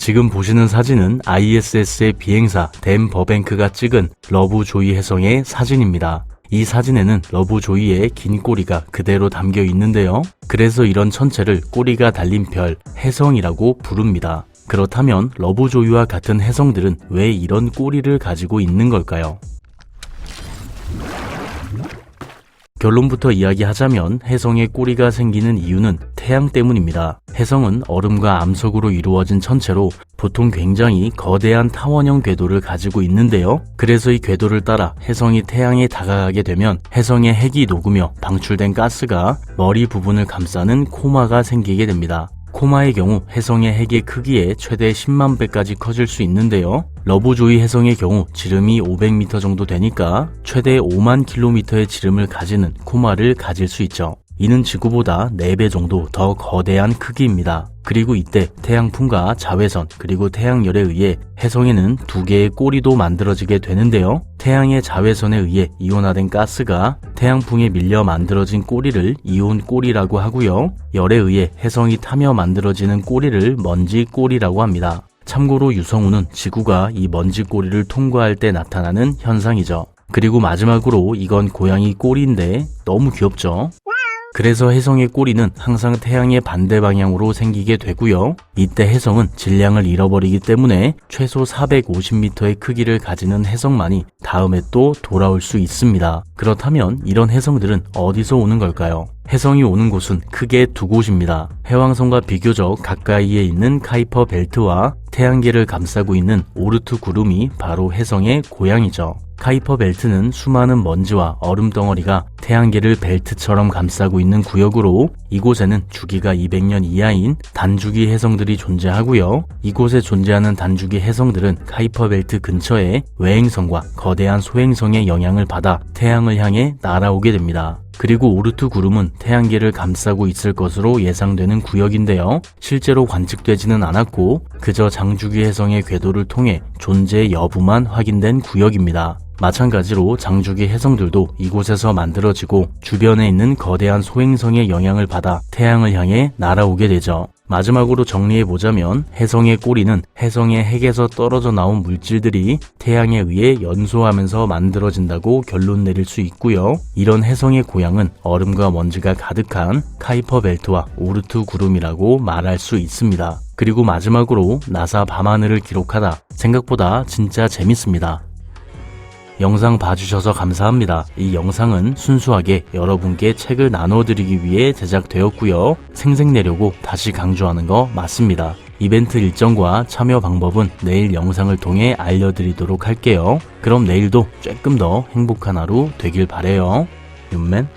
지금 보시는 사진은 ISS의 비행사 댄 버뱅크가 찍은 러브 조이 해성의 사진입니다. 이 사진에는 러브 조이의 긴 꼬리가 그대로 담겨 있는데요. 그래서 이런 천체를 꼬리가 달린 별, 해성이라고 부릅니다. 그렇다면 러브 조이와 같은 해성들은 왜 이런 꼬리를 가지고 있는 걸까요? 결론부터 이야기하자면 해성의 꼬리가 생기는 이유는 태양 때문입니다. 해성은 얼음과 암석으로 이루어진 천체로 보통 굉장히 거대한 타원형 궤도를 가지고 있는데요. 그래서 이 궤도를 따라 해성이 태양에 다가가게 되면 해성의 핵이 녹으며 방출된 가스가 머리 부분을 감싸는 코마가 생기게 됩니다. 코마의 경우 해성의 핵의 크기에 최대 10만 배까지 커질 수 있는데요. 러브조이 해성의 경우 지름이 500m 정도 되니까 최대 5만 킬로미터의 지름을 가지는 코마를 가질 수 있죠. 이는 지구보다 4배 정도 더 거대한 크기입니다. 그리고 이때 태양풍과 자외선 그리고 태양열에 의해 해성에는 두 개의 꼬리도 만들어지게 되는데요. 태양의 자외선에 의해 이온화된 가스가 태양풍에 밀려 만들어진 꼬리를 이온 꼬리라고 하고요. 열에 의해 해성이 타며 만들어지는 꼬리를 먼지 꼬리라고 합니다. 참고로 유성우는 지구가 이 먼지 꼬리를 통과할 때 나타나는 현상이죠. 그리고 마지막으로 이건 고양이 꼬리인데 너무 귀엽죠? 그래서 해성의 꼬리는 항상 태양의 반대 방향으로 생기게 되고요. 이때 해성은 질량을 잃어버리기 때문에 최소 450m의 크기를 가지는 해성만이 다음에 또 돌아올 수 있습니다. 그렇다면 이런 해성들은 어디서 오는 걸까요? 해성이 오는 곳은 크게 두 곳입니다. 해왕성과 비교적 가까이에 있는 카이퍼 벨트와 태양계를 감싸고 있는 오르트 구름이 바로 해성의 고향이죠. 카이퍼 벨트는 수많은 먼지와 얼음 덩어리가 태양계를 벨트처럼 감싸고 있는 구역으로 이곳에는 주기가 200년 이하인 단주기 해성들이 존재하고요. 이곳에 존재하는 단주기 해성들은 카이퍼 벨트 근처의 외행성과 거대한 소행성의 영향을 받아 태양을 향해 날아오게 됩니다. 그리고 오르트 구름은 태양계를 감싸고 있을 것으로 예상되는 구역인데요. 실제로 관측되지는 않았고 그저 장주기 해성의 궤도를 통해 존재 여부만 확인된 구역입니다. 마찬가지로 장주기 해성들도 이곳에서 만들어지고 주변에 있는 거대한 소행성의 영향을 받아 태양을 향해 날아오게 되죠. 마지막으로 정리해보자면 해성의 꼬리는 해성의 핵에서 떨어져 나온 물질들이 태양에 의해 연소하면서 만들어진다고 결론 내릴 수 있고요. 이런 해성의 고향은 얼음과 먼지가 가득한 카이퍼 벨트와 오르트 구름이라고 말할 수 있습니다. 그리고 마지막으로 나사 밤하늘을 기록하다 생각보다 진짜 재밌습니다. 영상 봐주셔서 감사합니다. 이 영상은 순수하게 여러분께 책을 나눠드리기 위해 제작되었고요. 생색내려고 다시 강조하는 거 맞습니다. 이벤트 일정과 참여 방법은 내일 영상을 통해 알려드리도록 할게요. 그럼 내일도 조금 더 행복한 하루 되길 바래요. 윤맨